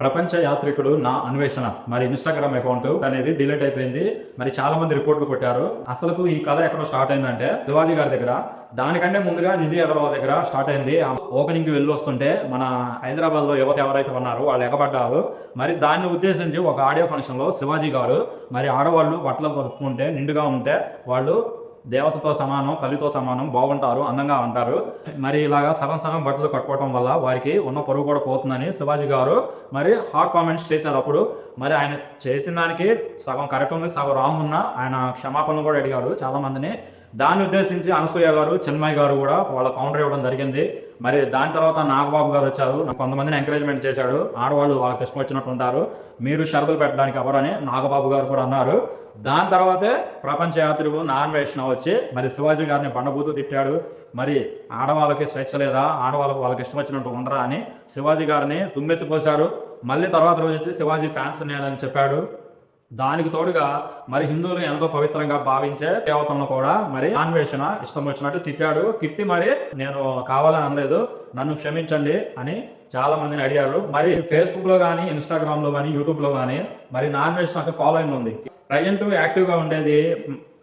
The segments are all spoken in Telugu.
ప్రపంచ యాత్రికుడు నా అన్వేషణ మరి ఇన్స్టాగ్రామ్ అకౌంట్ అనేది డిలీట్ అయిపోయింది. మరి చాలా మంది రిపోర్ట్లు కొట్టారు. అసలు ఈ కథ ఎక్కడ స్టార్ట్ అయిందంటే శివాజీ గారి దగ్గర. దానికంటే ముందుగా నిధి అగర్వాల్ దగ్గర స్టార్ట్ అయింది. ఓపెనింగ్కి వెళ్ళి వస్తుంటే మన హైదరాబాద్లో యువత ఎవరైతే ఉన్నారో వాళ్ళు ఎగబడ్డారు. మరి దాన్ని ఉద్దేశించి ఒక ఆడియో ఫంక్షన్లో శివాజీ గారు మరి ఆడవాళ్ళు బట్టలు కొనుక్కుంటే నిండుగా ఉంటే వాళ్ళు దేవతతో సమానం కలితో సమానం బాగుంటారు అందంగా ఉంటారు. మరి ఇలాగా సగం సగం బట్టలు కట్టుకోవడం వల్ల వారికి ఉన్న పరువు కూడా పోతుందని శివాజీ గారు మరి హాట్ కామెంట్స్ చేశారు అప్పుడు మరి ఆయన చేసిన దానికి సగం కరెక్ట్ ఉంది సగం రాంగ్ ఆయన క్షమాపణలు కూడా అడిగారు. చాలా మందిని దాన్ని ఉద్దేశించి అనసూయ గారు చిన్మయ్య గారు కూడా వాళ్ళ కౌంటర్ ఇవ్వడం జరిగింది. మరి దాని తర్వాత నాగబాబు గారు వచ్చారు. కొంతమందిని ఎంకరేజ్మెంట్ చేశాడు. ఆడవాళ్ళు వాళ్ళకి ఇష్టం వచ్చినట్టు ఉంటారు. మీరు షరతులు పెట్టడానికి ఎవరని నాగబాబు గారు కూడా అన్నారు. దాని తర్వాతే ప్రపంచ యాత్రికులు నాన్ వైష్ణవ్ వచ్చి మరి శివాజీ గారిని బండబూతు తిట్టాడు. మరి ఆడవాళ్ళకి స్వేచ్ఛ లేదా? ఆడవాళ్ళకి వాళ్ళకి ఇష్టం వచ్చినట్టు ఉండరా అని శివాజీ గారిని తుమ్మెత్తిపోశారు మళ్ళీ తర్వాత రోజు వచ్చి శివాజీ ఫ్యాన్స్ నేనని చెప్పాడు. దానికి తోడుగా మరి హిందువులు ఎంతో పవిత్రంగా భావించే దేవతలను కూడా మరి అన్వేషణ ఇష్టం వచ్చినట్టు తిట్టాడు తిట్టి మరి నేను కావాలని అనలేదు నన్ను క్షమించండి అని చాలా మందిని అడిగారు. మరి ఫేస్బుక్లో కానీ ఇన్స్టాగ్రామ్లో కానీ యూట్యూబ్లో కానీ మరి నాన్ వేషన్ ఫాలోయింగ్ ఉంది. ప్రజెంట్ యాక్టివ్గా ఉండేది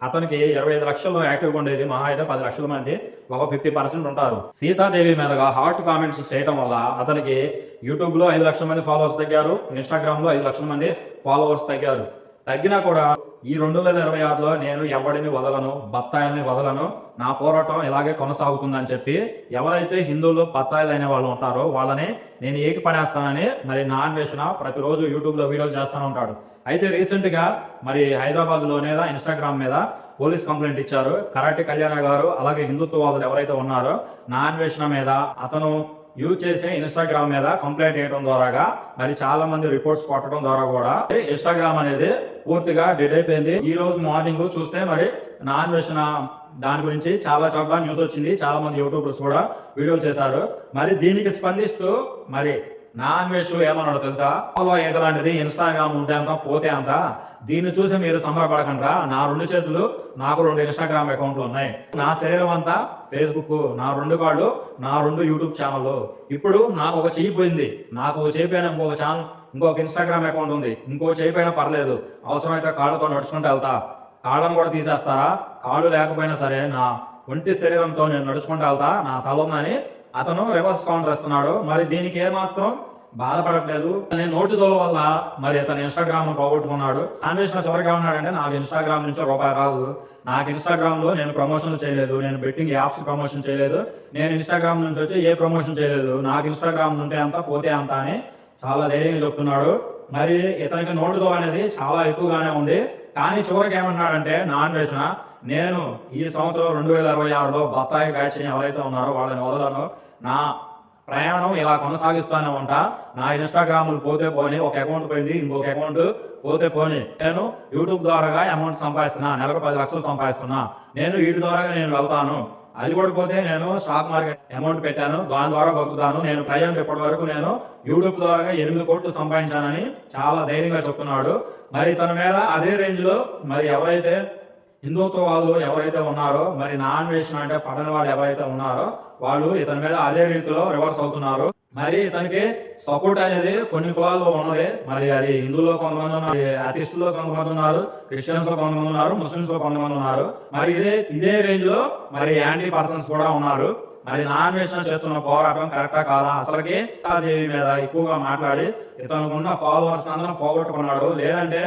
అతనికి ఇరవై ఐదు లక్షలు యాక్టివ్గా ఉండేది మహా అయితే పది లక్షల మంది ఒక ఫిఫ్టీ పర్సెంట్ ఉంటారు. సీతాదేవి మీదగా హాట్ కామెంట్స్ చేయడం వల్ల అతనికి యూట్యూబ్లో ఐదు లక్షల మంది ఫాలోవర్స్ తగ్గారు ఇన్స్టాగ్రామ్లో ఐదు లక్షల మంది ఫాలోవర్స్ తగ్గారు. తగ్గినా కూడా ఈ రెండు వేల ఇరవై ఆరులో నేను ఎవడిని వదలను బత్తాయిల్ని వదలను నా పోరాటం ఇలాగే కొనసాగుతుందని చెప్పి ఎవరైతే హిందువులు బత్తాయిలు అయిన వాళ్ళు ఉంటారో వాళ్ళని నేను ఏకి పడేస్తానని మరి నా అన్వేషణ ప్రతిరోజు యూట్యూబ్లో వీడియోలు చేస్తూనే ఉంటాడు. అయితే రీసెంట్గా మరి హైదరాబాద్లోనే ఇన్స్టాగ్రామ్ మీద పోలీస్ కంప్లైంట్ ఇచ్చారు. కరాటి కళ్యాణ గారు అలాగే హిందుత్వవాదులు ఎవరైతే ఉన్నారో నా అన్వేషణ మీద అతను యూజ్ చేసే ఇన్స్టాగ్రామ్ మీద కంప్లైంట్ చేయడం ద్వారాగా మరి చాలా మంది రిపోర్ట్స్ కొట్టడం ద్వారా కూడా ఇన్స్టాగ్రామ్ అనేది పూర్తిగా డెడ్ అయిపోయింది. ఈ రోజు మార్నింగ్ చూస్తే మరి నాన్ వేసిన దాని గురించి చాలా చోట్ల న్యూస్ వచ్చింది. చాలా మంది యూట్యూబర్స్ కూడా వీడియోలు చేశారు. మరి దీనికి స్పందిస్తూ మరి నాన్ వెజ్ ఏమన్నాడు తెలుసా? ఫాలో ఎగలాంటిది ఇన్స్టాగ్రామ్ ఉంటే అంత పోతే అంత. దీన్ని చూసి మీరు సంబరపడకుండా నా రెండు చేతులు నాకు రెండు ఇన్స్టాగ్రామ్ అకౌంట్లు ఉన్నాయి. నా శరీరం అంతా ఫేస్బుక్ నా రెండు కాళ్ళు నా రెండు యూట్యూబ్ ఛానల్ ఇప్పుడు నాకు ఒక చేయి పోయింది నాకు ఒక చేయి పైన ఇంకొక ఛానల్ ఇంకొక ఇన్స్టాగ్రామ్ అకౌంట్ ఉంది. ఇంకో చేయి పైన పర్లేదు. అవసరమైతే కాళ్ళతో నడుచుకుంటూ వెళ్తా. కాళ్ళను కూడా తీసేస్తారా? కాళ్ళు లేకపోయినా సరే నా ఒంటి శరీరంతో నేను నడుచుకుంటూ వెళ్తా. నా తల ఉందని అతను రివర్స్ కౌంటర్ ఇస్తున్నాడు మరి దీనికి ఏమాత్రం బాధపడట్లేదు. నేను నోటి దోల వల్ల మరి అతను ఇన్స్టాగ్రామ్ పోగొట్టుకున్నాడు. అన్వేషణ చివరిగా ఉన్నాడంటే నాకు ఇన్స్టాగ్రామ్ నుంచి రూపాయి రాదు. నాకు ఇన్స్టాగ్రామ్లో నేను ప్రమోషన్ చేయలేదు. నేను బెట్టింగ్ యాప్స్ ప్రమోషన్ చేయలేదు. నేను ఇన్స్టాగ్రామ్ నుంచి వచ్చి ఏ ప్రమోషన్ చేయలేదు. నాకు ఇన్స్టాగ్రామ్ ఉంటే అంత పోతే అంత అని చాలా ధైర్యంగా చెప్తున్నాడు. మరి ఇతనికి నోటు దోల అనేది చాలా ఎక్కువగానే ఉంది. కానీ చివరికి ఏమన్నాడంటే నాన్ వేసిన నేను ఈ సంవత్సరం రెండు వేల ఇరవై ఆరులో బత్తాయి బ్యాచ్ ఎవరైతే ఉన్నారో వాళ్ళని వదలను. నా ప్రయాణం ఇలా కొనసాగిస్తానే ఉంటా. నా ఇన్స్టాగ్రామ్ పోతే పోని ఒక అకౌంట్ పోయింది ఇంకొక అకౌంట్ పోతే పోని. నేను యూట్యూబ్ ద్వారా అమౌంట్ సంపాదిస్తున్నా నెలకు పది లక్షలు సంపాదిస్తున్నా. నేను వీటి ద్వారా నేను వెళ్తాను. అది కూడా పోతే నేను స్టాక్ మార్కెట్ అమౌంట్ పెట్టాను. దాని ద్వారా బతుకుతాను. నేను ప్రజెంట్ ఇప్పటి వరకు నేను యూట్యూబ్ ద్వారా ఎనిమిది కోట్లు సంపాదించానని చాలా ధైర్యంగా చెప్తున్నాడు. మరి తన మీద అదే రేంజ్లో మరి ఎవరైతే హిందుత్వవాదులు ఎవరైతే ఉన్నారో మరి నాన్ వేషన్ అంటే పడని వాళ్ళు ఎవరైతే ఉన్నారో వాళ్ళు ఇతని మీద అదే రీతిలో రివర్స్ అవుతున్నారు. మరి ఇతనికి సపోర్ట్ అనేది కొన్ని కులాల్లో ఉన్నది. మరి అది హిందువులో కొంతమంది ఉన్నారు అతిస్టులో కొంతమంది ఉన్నారు క్రిస్టియన్స్లో కొంతమంది ఉన్నారు ముస్లిమ్స్లో కొంతమంది ఉన్నారు. మరి ఇదే ఇదే రేంజ్లో మరి యాంటీ పర్సన్స్ కూడా ఉన్నారు. మరి నాన్ వేషన్ చేస్తున్న పోరాటం కరెక్టా కాదా? అసలుకి దేవి మీద ఎక్కువగా మాట్లాడి ఇతనుకున్న ఉన్న ఫాలోవర్స్ అందరం పోగొట్టుకున్నాడు. లేదంటే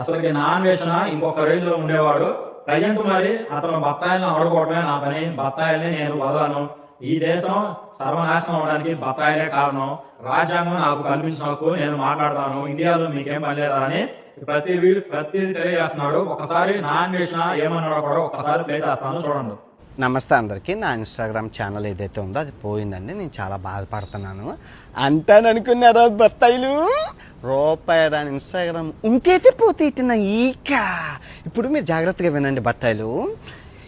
అసలుకి నాన్ వేషన్ ఇంకొక రేంజ్లో ఉండేవాడు. ప్రజెంట్ మరి అతను బత్తాయిలను ఆడుకోవడమే నా పని. బత్తాయిలే నేను వదలను. ఈ దేశం సర్వనాశనం అవడానికి బత్తాయిలే కారణం. రాజ్యాంగం నాకు కల్పించిన హక్కు నేను మాట్లాడతాను. ఇండియాలో మీకేం పని అని ప్రతి వీడు ప్రతి తెలియజేస్తున్నాడు. ఒకసారి నా అన్వేషణ ఏమన్నాడో కూడా ఒకసారి ప్లే చేస్తాను చూడండి. నమస్తే అందరికీ. నా ఇన్స్టాగ్రామ్ ఛానల్ ఏదైతే ఉందో అది పోయిందండి. నేను చాలా బాధపడుతున్నాను. అంటాననుకున్నారా బత్తాయిలు? రూపాయి దాని ఇన్స్టాగ్రామ్ ఉంటైతే పోతే ఇట్టిన ఈక. ఇప్పుడు మీరు జాగ్రత్తగా వినండి బత్తాయిలు.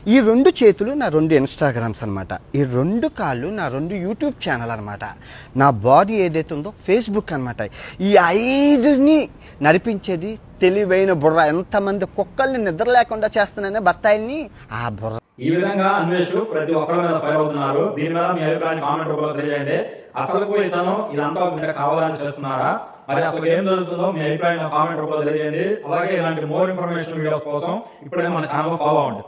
ఈ రెండు చేతులు నా రెండు ఇన్స్టాగ్రామ్స్ అనమాట ఈ రెండు కాళ్ళు నా రెండు యూట్యూబ్ ఛానల్ అనమాట నా బాడీ ఏదైతే ఉందో ఫేస్బుక్ అనమాట ఈ ఐదుని నడిపించేది తెలివైన బుర్ర. ఎంతమంది కుక్కల్ని నిద్ర లేకుండా చేస్తున్నానే బత్తాయిల్ని? ఆ బుర్ర ఈ విధంగా అన్వేషు ప్రతి ఒక్కరి మీద ఫైర్ అవుతున్నారు. దీని మీద మీ అభిప్రాయాన్ని కామెంట్ రూపంలో తెలియజేయండి. అసలు ఇతను ఇదంతా ఒక కావాలని చేస్తున్నారా? మరి అసలు ఏం జరుగుతుందో మీ అభిప్రాయం కామెంట్ రూపంలో తెలియజేయండి. అలాగే ఇలాంటి మోర్ ఇన్ఫర్మేషన్ వీడియోస్ కోసం ఇప్పుడే మన ఛానల్ ఫాలో అవ్వండి.